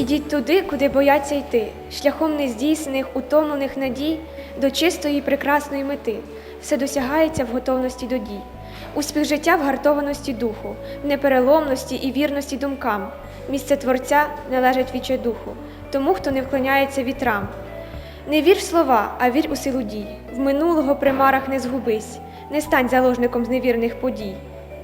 Ідіть туди, куди бояться йти, шляхом нездійснених, утомлених надій до чистої і прекрасної мети. Все досягається в готовності до дій. Успіх життя в гартованості духу, в непереломності і вірності думкам. Місце творця належить віче духу, тому хто не вклоняється вітрам. Не вір в слова, а вір у силу дій. В минулого примарах не згубись, не стань заложником зневірних подій.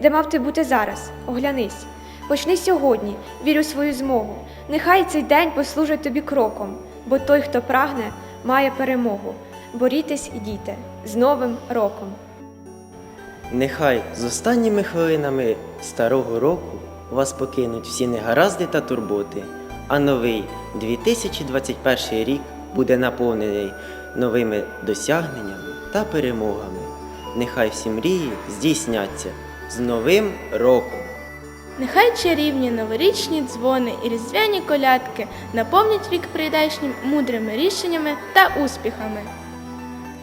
Де мав ти бути зараз? Оглянись. Почни сьогодні, вір у свою змогу. Нехай цей день послужить тобі кроком, бо той, хто прагне, має перемогу. Борітесь і дійте з Новим роком. Нехай з останніми хвилинами старого року вас покинуть всі негаразди та турботи, а новий 2021 рік буде наповнений новими досягненнями та перемогами. Нехай всі мрії здійсняться з Новим роком! Нехай чарівні новорічні дзвони і різдвяні колядки наповнять рік прийдешнім мудрими рішеннями та успіхами.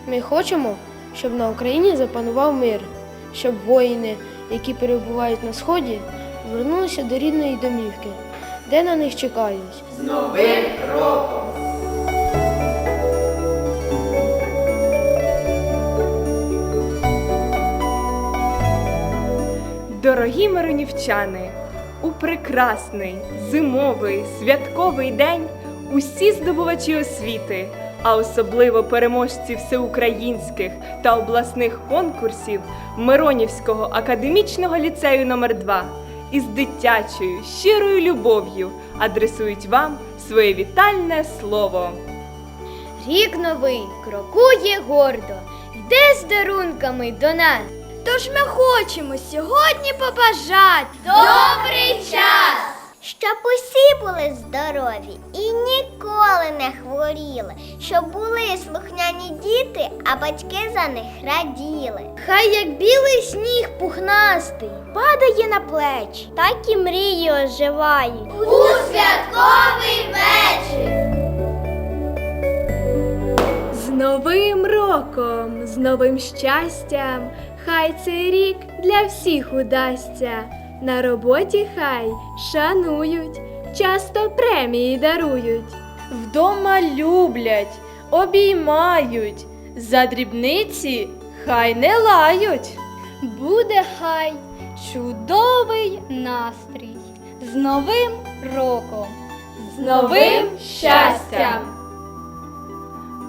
Ми хочемо, щоб на Україні запанував мир, щоб воїни, які перебувають на сході, вернулися до рідної домівки, де на них чекають. Дорогі миронівчани, у прекрасний зимовий святковий день усі здобувачі освіти, а особливо переможці всеукраїнських та обласних конкурсів Миронівського академічного ліцею номер 2 із дитячою щирою любов'ю адресують вам своє вітальне слово. Рік новий крокує гордо, йде з дарунками до нас. Тож ми хочемо сьогодні побажати добрий час, Щоб усі були здорові і ніколи не хворіли, щоб були слухняні діти, а батьки за них раділи. Хай як білий сніг пухнастий падає на плечі, Так і мрії оживають у святковий вечір. З Новим роком, з новим щастям, хай цей рік для всіх удасться. На роботі хай шанують, часто премії дарують. Вдома люблять, обіймають, за дрібниці хай не лають. Буде хай чудовий настрій з новим роком, З новим щастям!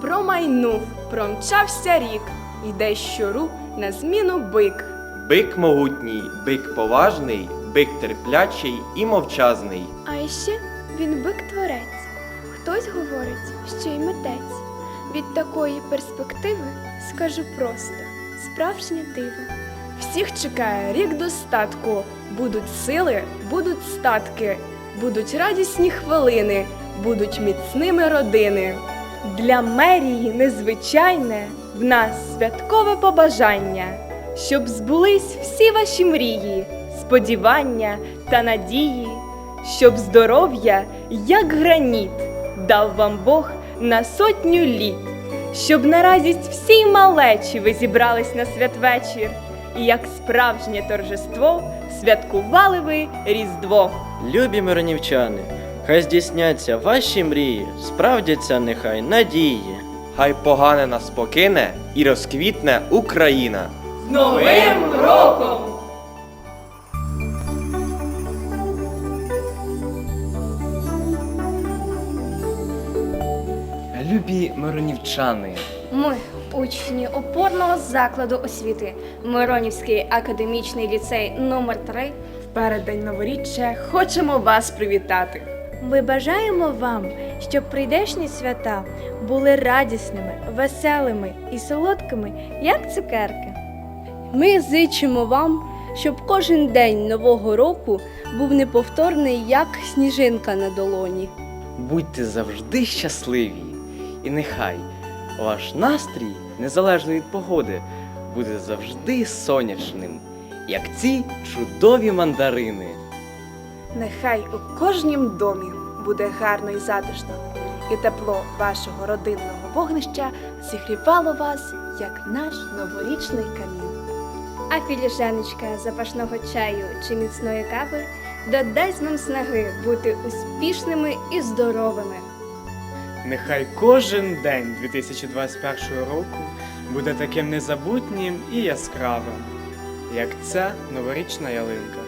Промайнув, промчався рік, йде щору на зміну бик. Бик могутній, бик поважний, бик терплячий і мовчазний. А ще він бик творець. Хтось говорить, що й митець. Від такої перспективи скажу просто справжнє диво. Всіх чекає рік достатку. Будуть сили, будуть статки, будуть радісні хвилини, будуть міцними родини. Для мерії незвичайне в нас святкове побажання, щоб збулись всі ваші мрії, сподівання та надії, щоб здоров'я, як граніт, дав вам Бог на сотню літ, щоб на радість всій малечі ви зібрались на святвечір, і як справжнє торжество святкували ви Різдво. Любі миронівчани, хай здійсняться ваші мрії, справдяться нехай надії. Хай погане нас покине і розквітне Україна. З Новим роком! Любі миронівчани, Ми, учні опорного закладу освіти, Миронівський академічний ліцей номер 3 В переддень новоріччя хочемо вас привітати. Ми бажаємо вам, щоб прийдешні свята були радісними, веселими і солодкими, як цукерки. Ми зичимо вам, щоб кожен день нового року був неповторний, як сніжинка на долоні. будьте завжди щасливі, і нехай ваш настрій, незалежно від погоди, буде завжди сонячним, як ці чудові мандарини. Нехай у кожнім домі буде гарно і затишно, і тепло вашого родинного вогнища зігрівало вас, як наш новорічний камін. а філіжаночка запашного чаю чи міцної кави додасть нам снаги бути успішними і здоровими. Нехай кожен день 2021 року буде таким незабутнім і яскравим, як ця новорічна ялинка.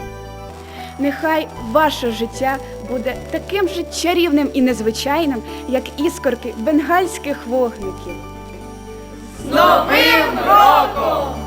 Нехай ваше життя буде таким же чарівним і незвичайним, як іскорки бенгальських вогників. З Новим роком!